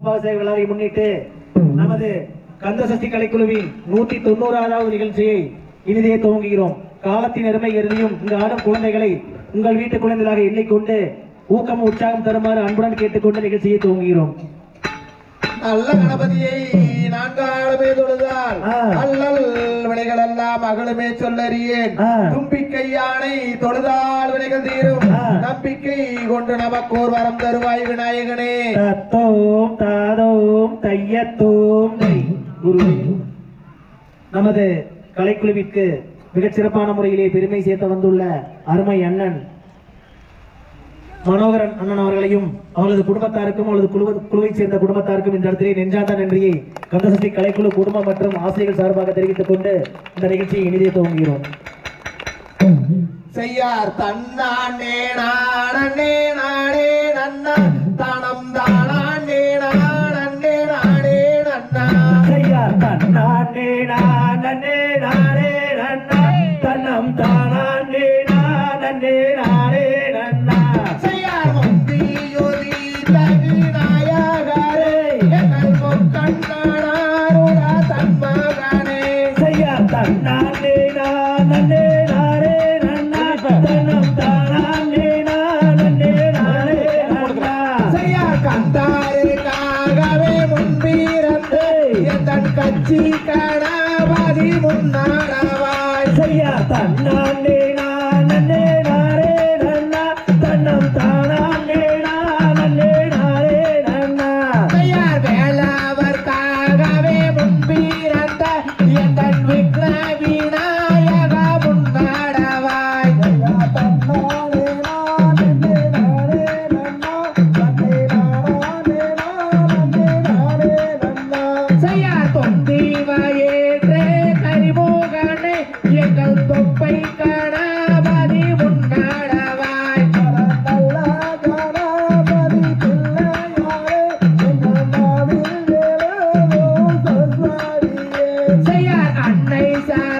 விழாவை முன்னிட்டு நமது கந்த சஷ்டி கலைக்குழுவின் நூத்தி தொண்ணூறாவது நிகழ்ச்சியை இனிதே துவங்குகிறோம் காலத்தின் அருமை கருதியும் இங்கு ஆடும் குழந்தைகளை உங்கள் வீட்டு குழந்தைகளாக எண்ணிக்கொண்டு ஊக்கம் உற்சாகம் தருமாறு அன்புடன் கேட்டுக்கொண்டு நிகழ்ச்சியை துவங்குகிறோம் நல்ல கணபதியை நான்காலுமே தொழுதால். அல்லல் வினைகள் எல்லாம் அகலுமே சொல்லறியேன். தும்பிக்கை யானை தொழுதால் வினைகள் தீரும். நம்பிக்கை கொண்டு நமக்கோர் வரம் தருவாய் விநாயகனே தத்தோம் தாதோம் தையத்தோம். குருவே நமது கலைக்குழுவிற்கு மிகச் சிறப்பான முறையிலே பெருமை சேர்த்து வந்துள்ள அருமை அண்ணன் மனோகரன் அண்ணன் அவர்களையும் அவரது குடும்பத்தாருக்கும் அவரது குழு குழுவைச் சேர்ந்த குடும்பத்தாருக்கும் இந்த இடத்திலே நெஞ்சார்ந்த நன்றியை கந்தசக்தி கலைக்குழு குடும்பம் மற்றும் ஆசிரியர்கள் சார்பாக தெரிவித்துக் கொண்டு இந்த நிகழ்ச்சியை இனிதே துவங்குகிறோம். செய்யார் தன்னானே நானே நானே நன்னா. தனம் செய்யார் தன்னானே நானே நானே நன்னா. தன்னம் தானே நானே நானே காணாவாதி முன்னாடாவாய் கணபதி முன்னாடவாய். செய்யா தன்னானே அன்னை சார்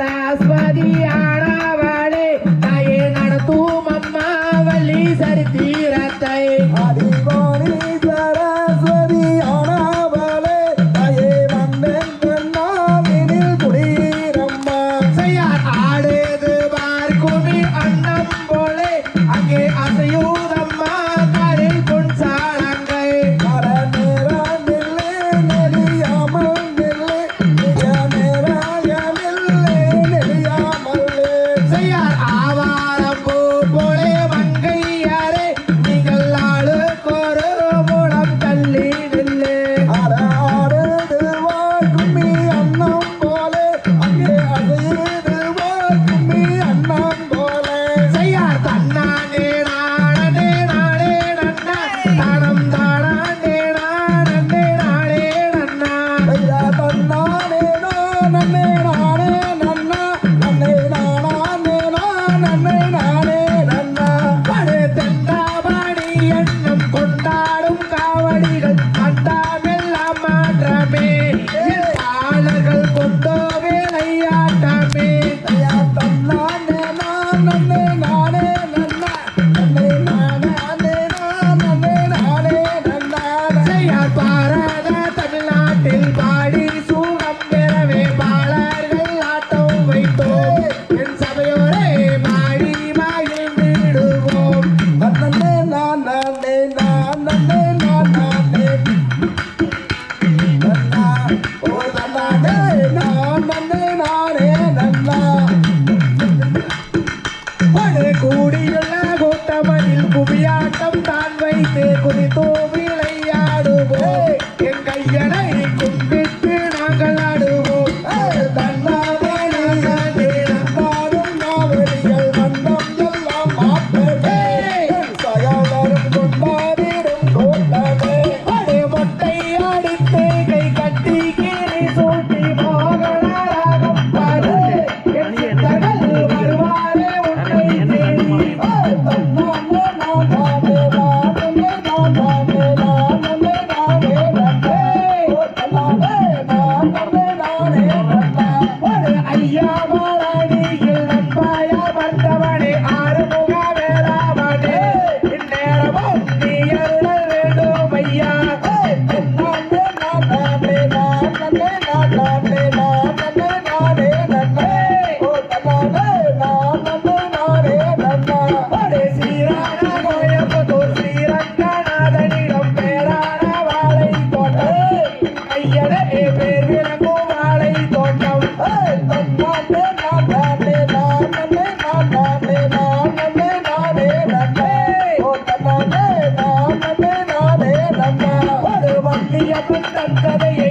ಮಾಡಿದ my name. தக்கதையை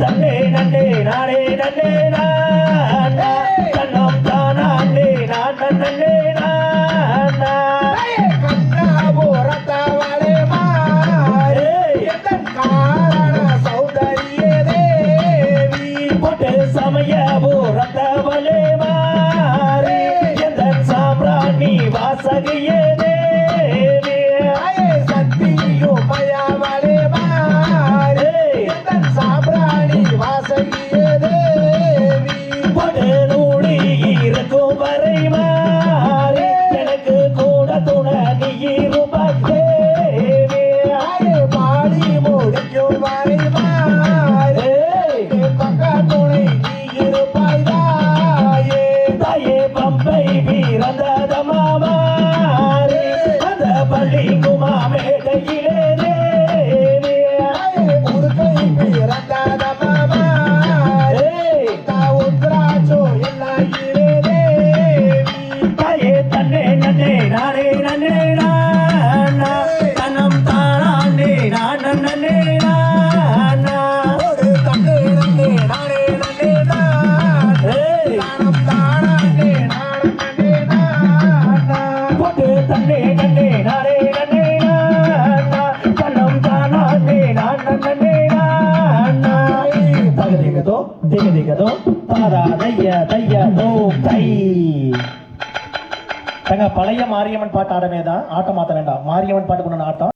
తండే తండే నాడే తండే నా தைகதோ தங்க பழைய மாரியம்மன் பாட்டு ஆடமே தான் ஆட்டம் மாத்த வேண்டாம். மாரியம்மன் பாட்டுக்கு ஒன்று ஆட்டம்.